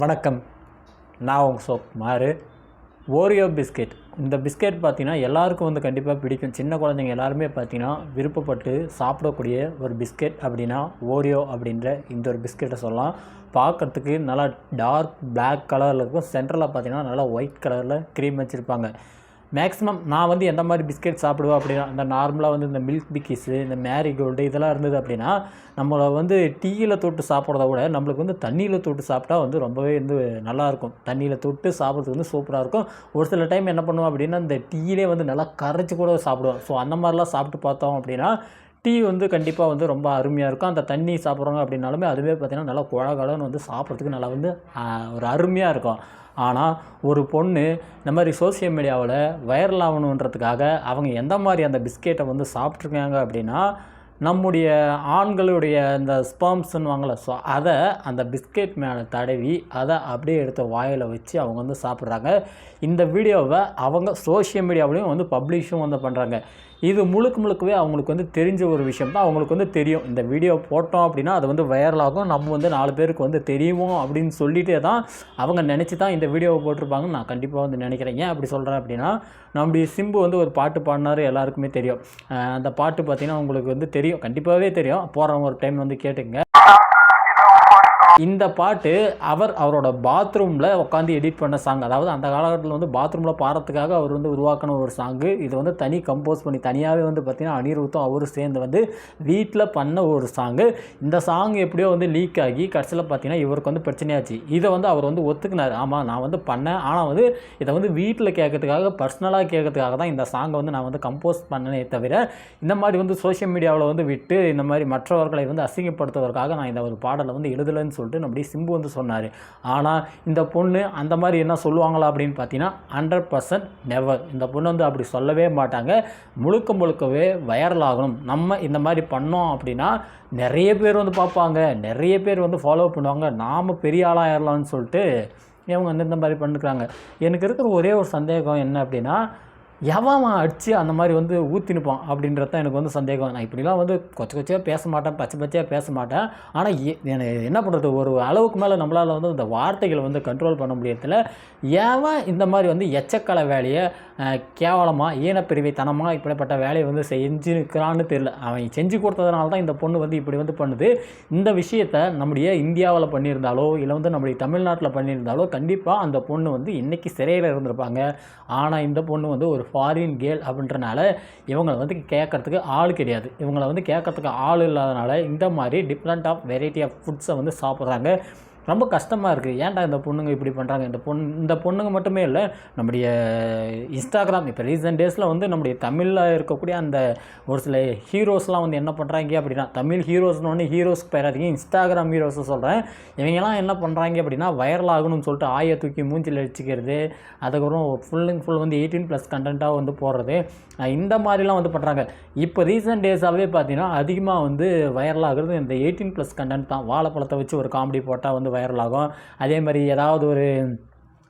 வணக்கம். நான் உங்கள் சோப் மாறு. ஓரியோ பிஸ்கெட் இந்த பிஸ்கெட் பார்த்தீங்கன்னா எல்லாருக்கும் வந்து கண்டிப்பாக பிடிக்கும். சின்ன குழந்தைங்க எல்லாருமே பார்த்தீங்கன்னா விருப்பப்பட்டு சாப்பிடக்கூடிய ஒரு பிஸ்கெட் அப்படின்னா ஓரியோ அப்படின்ற இந்த ஒரு பிஸ்கெட்டை சொல்லலாம். பார்க்கறதுக்கு நல்லா டார்க் பிளாக் கலரில் இருக்கும். சென்ட்ரலாக பார்த்தீங்கன்னா நல்லா ஒயிட் கலரில் க்ரீம் வச்சுருப்பாங்க. மேக்ஸிமம் நான் வந்து எந்த மாதிரி பிஸ்கெட் சாப்பிடுவேன் அப்படின்னா இந்த நார்மலாக வந்து இந்த மில்க் பிக்கிஸு இந்த மேரிகோல்டு இதெல்லாம் இருந்தது அப்படின்னா நம்மளை வந்து டீயில் தொட்டு சாப்பிட்றத விட நம்மளுக்கு வந்து தண்ணியில் தொட்டு சாப்பிட்டா வந்து ரொம்பவே வந்து நல்லாயிருக்கும் தண்ணியில் தொட்டு சாப்பிட்றதுக்கு வந்து சூப்பராக இருக்கும். ஒரு சில டைம் என்ன பண்ணுவோம் அப்படின்னா இந்த டீயிலே வந்து நல்லா கரைச்சி கூட சாப்பிடுவோம். ஸோ அந்த மாதிரிலாம் சாப்பிட்டு பார்த்தோம் அப்படின்னா டீ வந்து கண்டிப்பாக வந்து ரொம்ப அருமையாக இருக்கும். அந்த தண்ணி சாப்பிட்றாங்க அப்படின்னாலுமே அதுவே பார்த்திங்கன்னா நல்லா குழகலன்னு வந்து சாப்பிட்றதுக்கு நல்லா வந்து ஒரு அருமையாக இருக்கும். ஆனால் ஒரு பொண்ணு இந்த மாதிரி சோஷியல் மீடியாவில் வைரல் ஆகணுன்றதுக்காக அவங்க எந்த மாதிரி அந்த பிஸ்கெட்டை வந்து சாப்பிட்ருக்காங்க அப்படின்னா நம்முடைய ஆண்களுடைய இந்த ஸ்பம்ஸ்ன்னுவாங்கள்ல ஸோ அதை அந்த பிஸ்கெட் மேலே தடவி அதை அப்படியே எடுத்து வாயில் வச்சு அவங்க வந்து சாப்பிட்றாங்க. இந்த வீடியோவை அவங்க சோஷியல் மீடியாவிலையும் வந்து பப்ளிஷும் வந்து பண்ணுறாங்க இது முழுக்க முழுக்கவே அவங்களுக்கு வந்து தெரிஞ்ச ஒரு விஷயம் தான். அவங்களுக்கு வந்து தெரியும். இந்த வீடியோ போட்டோம் அப்படின்னா அது வந்து வைரலாகும் நம்ம வந்து நாலு பேருக்கு வந்து தெரியும் அப்படின்னு சொல்லிகிட்டே தான் அவங்க நினச்சி தான் இந்த வீடியோவை போட்டிருப்பாங்கன்னு நான் கண்டிப்பாக வந்து நினைக்கிறேன். ஏன் அப்படி சொல்கிறேன் அப்படின்னா நம்முடைய சிம்பு வந்து ஒரு பாட்டு பாடினாரு எல்லாருக்குமே தெரியும். அந்த பாட்டு பார்த்திங்கன்னா உங்களுக்கு வந்து தெரியும். கண்டிப்பாகவே தெரியும். போகிறவங்க ஒரு டைம் வந்து கேட்டுங்க இந்த பாட்டு அவர் அவரோட பாத்ரூமில் உட்காந்து எடிட் பண்ண சாங் அதாவது அந்த காலகட்டத்தில் வந்து பாத்ரூமில் பாடுறதுக்காக அவர் வந்து உருவாக்கின ஒரு சாங்கு இது வந்து தனி கம்போஸ் பண்ணி தனியாகவே வந்து பார்த்திங்கன்னா அனிருத்தும் அவரும் சேர்ந்து வந்து வீட்டில் பண்ண ஒரு சாங்கு இந்த சாங் எப்படியோ வந்து லீக் ஆகி கடைசியில் பார்த்தீங்கன்னா இவருக்கு வந்து பிரச்சனையாச்சு. இதை வந்து அவர் வந்து ஒத்துக்கினார். ஆமாம் நான் வந்து பண்ணேன். ஆனால் வந்து இதை வந்து வீட்டில் கேட்கறதுக்காக பர்சனலாக கேட்கறதுக்காக தான் இந்த சாங்கை வந்து நான் வந்து கம்போஸ் பண்ணனே தவிர இந்த மாதிரி வந்து சோஷியல் மீடியாவில் வந்து விட்டு இந்த மாதிரி மற்றவர்களை வந்து அசிங்கப்படுத்துவதற்காக நான் இந்த ஒரு பாடலை வந்து எழுதலைன்னு சொல்லிட்டு நம்முடைய சிம்பு வந்து சொன்னார். ஆனால் இந்த பொண்ணு அந்த மாதிரி என்ன சொல்லுவாங்களா அப்படின்னு பார்த்தீங்கன்னா ஹண்ட்ரட் பர்சன்ட் நெவர் இந்த பொண்ணு வந்து அப்படி சொல்லவே மாட்டாங்க. முழுக்க முழுக்கவே வைரல் ஆகணும். நம்ம இந்த மாதிரி பண்ணோம் அப்படின்னா நிறைய பேர் வந்து பார்ப்பாங்க. நிறைய பேர் வந்து ஃபாலோ பண்ணுவாங்க. நாம் பெரிய ஆளாக ஆயிடலாம்னு சொல்லிட்டு இவங்க வந்து இந்த மாதிரி பண்ணிக்கிறாங்க எனக்கு இருக்கிற ஒரே ஒரு சந்தேகம் என்ன அப்படின்னா எவன் அடித்து அந்த மாதிரி வந்து ஊற்றினுப்பான் அப்படின்றது தான் எனக்கு வந்து சந்தேகம். நான் இப்படிலாம் வந்து கொச்ச கொச்சையாக பேச மாட்டேன் பச்சை பச்சையாக பேச மாட்டேன். ஆனால் என்ன பண்ணுறது ஒரு அளவுக்கு மேலே நம்மளால் வந்து இந்த வார்த்தைகளை வந்து கண்ட்ரோல் பண்ண முடியறதில்ல. ஏவன் இந்த மாதிரி வந்து எச்சக்கலை வேலையை கேவலமாக கேவலமாக ஈனப்பிரிவைத்தனமாக இப்படிப்பட்ட வேலையை வந்து செஞ்சு நிற்கிறான்னு தெரில அவன் செஞ்சு கொடுத்ததுனால தான் இந்த பொண்ணு வந்து இப்படி வந்து பண்ணுது. இந்த விஷயத்தை நம்முடைய இந்தியாவில் பண்ணியிருந்தாலோ இல்லை வந்து நம்முடைய தமிழ்நாட்டில் பண்ணியிருந்தாலோ கண்டிப்பாக அந்த பொண்ணு வந்து இன்றைக்கி சிறையில் இருந்திருப்பாங்க. ஆனால் இந்த பொண்ணு வந்து ஒரு ஃபாரின் கேர்ள் அப்படின்றனால இவங்களை வந்து கேட்கறதுக்கு ஆள் கிடையாது. இவங்களை வந்து கேட்கறதுக்கு ஆள் இல்லாதனால இந்த மாதிரி டிஃப்ரெண்ட் ஆஃப் வெரைட்டி ஆஃப் ஃபுட்ஸை வந்து சாப்பிட்றாங்க. ரொம்ப கஷ்டமாக இருக்குது ஏன்டா இந்த பொண்ணுங்க இப்படி பண்ணுறாங்க இந்த பொண்ணு இந்த பொண்ணுங்க மட்டுமே இல்லை நம்முடைய இன்ஸ்டாகிராம் இப்போ ரீசெண்ட் டேஸில் வந்து நம்முடைய தமிழில் இருக்கக்கூடிய அந்த ஒரு சில ஹீரோஸ்லாம் வந்து என்ன பண்ணுறாங்க அப்படின்னா தமிழ் ஹீரோஸ்னு ஒன்று ஹீரோஸ்க்கு பேராதீங்க இன்ஸ்டாகிராம் ஹீரோஸை சொல்கிறேன் இவங்கெல்லாம் என்ன பண்ணுறாங்க அப்படின்னா வைரல் ஆகணும்னு சொல்லிட்டு ஆயை தூக்கி மூஞ்சில் அடிச்சுக்கிறது அதுக்கப்புறம் ஃபுல் அண்ட் ஃபுல் வந்து எயிட்டீன் ப்ளஸ் கண்டென்ட்டாக வந்து போடுறது இந்த மாதிரிலாம் வந்து பண்ணுறாங்க இப்போ ரீசெண்ட் டேஸாகவே பார்த்தீங்கன்னா அதிகமாக வந்து வைரல் ஆகிறது இந்த எயிட்டீன் ப்ளஸ் கண்டென்ட் தான். வாழைப்பழத்தை வச்சு ஒரு காமெடி போட்டால் வந்து வைரல் ஆகும் அதே மாதிரி ஏதாவது ஒரு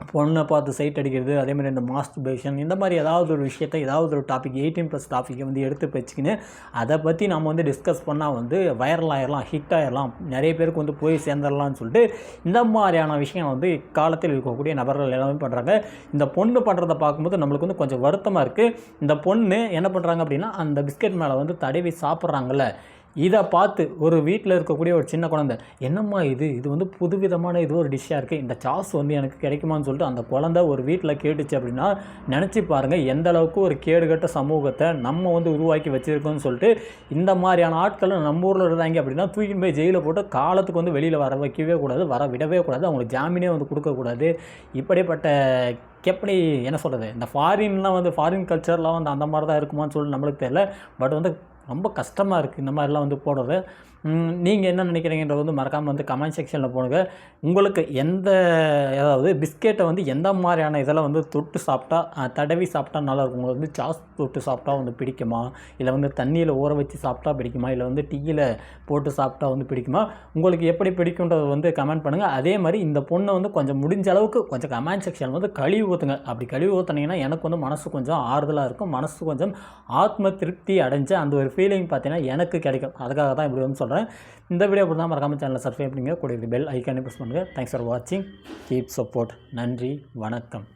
பொண்ணை பார்த்து சைட் அடிக்கிறது அதே மாதிரி இந்த மாஸ்டர்பேஷன் இந்த மாதிரி ஏதாவது ஒரு விஷயத்தை ஏதாவது ஒரு டாபிக் எயிட்டீன் ப்ளஸ் டாப்பிக்கை வந்து எடுத்து வச்சுக்கின்னு அதை பற்றி நம்ம வந்து டிஸ்கஸ் பண்ணால் வந்து வைரல் ஆகிடலாம் ஹிட் ஆகிடலாம் நிறைய பேருக்கு வந்து போய் சேர்ந்துடலாம்னு சொல்லிட்டு இந்த மாதிரியான விஷயம் வந்து இக்காலத்தில் இருக்கக்கூடிய நபர்கள் எல்லாமே பண்ணுறாங்க இந்த பொண்ணு பண்ணுறதை பார்க்கும்போது நம்மளுக்கு வந்து கொஞ்சம் வருத்தமாக இருக்குது இந்த பொண்ணு என்ன பண்ணுறாங்க அப்படின்னா அந்த பிஸ்கெட் மேலே வந்து தடவி சாப்பிட்றாங்கல்ல இதை பார்த்து ஒரு வீட்டில் இருக்கக்கூடிய ஒரு சின்ன குழந்தை என்னம்மா இது? இது வந்து புதுவிதமான இது ஒரு டிஷ்ஷாக இருக்குது இந்த சாஸ் வந்து எனக்கு கிடைக்குமான்னு சொல்லிட்டு அந்த குழந்தை ஒரு வீட்டில் கேட்டுச்சு அப்படின்னா நினச்சி பாருங்கள் எந்த அளவுக்கு ஒரு கேடுகட்ட சமூகத்தை நம்ம வந்து உருவாக்கி வச்சுருக்கோம்னு சொல்லிட்டு இந்த மாதிரியான ஆட்களை நம்ம ஊரில் இருந்தாங்க அப்படின்னா தூக்கின்னு போய் ஜெயிலில் போட்டு காலத்துக்கு வந்து வெளியில் வர வைக்கவே கூடாது வர விடவே கூடாது. அவங்களுக்கு ஜாமீனே வந்து கொடுக்கக்கூடாது இப்படிப்பட்ட எப்படி என்ன சொல்கிறது இந்த ஃபாரின்லாம் வந்து ஃபாரின் கல்ச்சர்லாம் வந்து அந்த மாதிரி தான் இருக்குமான்னு சொல்லி நம்மளுக்கு தெரியல. பட் வந்து ரொம்ப கஷ்டமாக இருக்குது இந்த மாதிரிலாம் வந்து போடுறது. நீங்கள் என்ன நினைக்கிறீங்கன்றது வந்து மறக்காமல் வந்து கமெண்ட் செக்ஷனில் போடுங்க. உங்களுக்கு எந்த அதாவது பிஸ்கெட்டை வந்து எந்த மாதிரியான இதெல்லாம் வந்து தொட்டு சாப்பிட்டா தடவி சாப்பிட்டா நல்லாயிருக்கும் உங்களுக்கு வந்து சாஸ் தொட்டு சாப்பிட்டா வந்து பிடிக்குமா? இல்லை வந்து தண்ணியில் ஊற வச்சு சாப்பிட்டா பிடிக்குமா? இல்லை வந்து டீயில் போட்டு சாப்பிட்டா வந்து பிடிக்குமா? உங்களுக்கு எப்படி பிடிக்குன்றதை வந்து கமெண்ட் பண்ணுங்கள் அதே மாதிரி இந்த பொண்ணை வந்து கொஞ்சம் முடிஞ்ச அளவுக்கு கொஞ்சம் கமெண்ட் செக்ஷன் வந்து கழுவி ஊற்றுங்க அப்படி கழுவி ஊற்றுனீங்கன்னா எனக்கு வந்து மனசு கொஞ்சம் ஆறுதலாக இருக்கும். மனசு கொஞ்சம் ஆத்ம திருப்தி அடைஞ்ச அந்த ஒரு ஃபீலிங் பார்த்தீங்கன்னா எனக்கு கிடைக்கும். அதுக்காக தான் இப்படி வந்து சொல்கிறேன் பண்ணுறேன் இந்த வீடியோ பிடிச்சா மறக்காம சேனலை சப்ஸ்கிரைப் பண்ணுங்கள் கூட பெல் ஐக்கானே ப்ரெஸ் பண்ணுங்கள் தேங்க்ஸ் ஃபார் வாட்சிங் கீப் சப்போர்ட் நன்றி. வணக்கம்.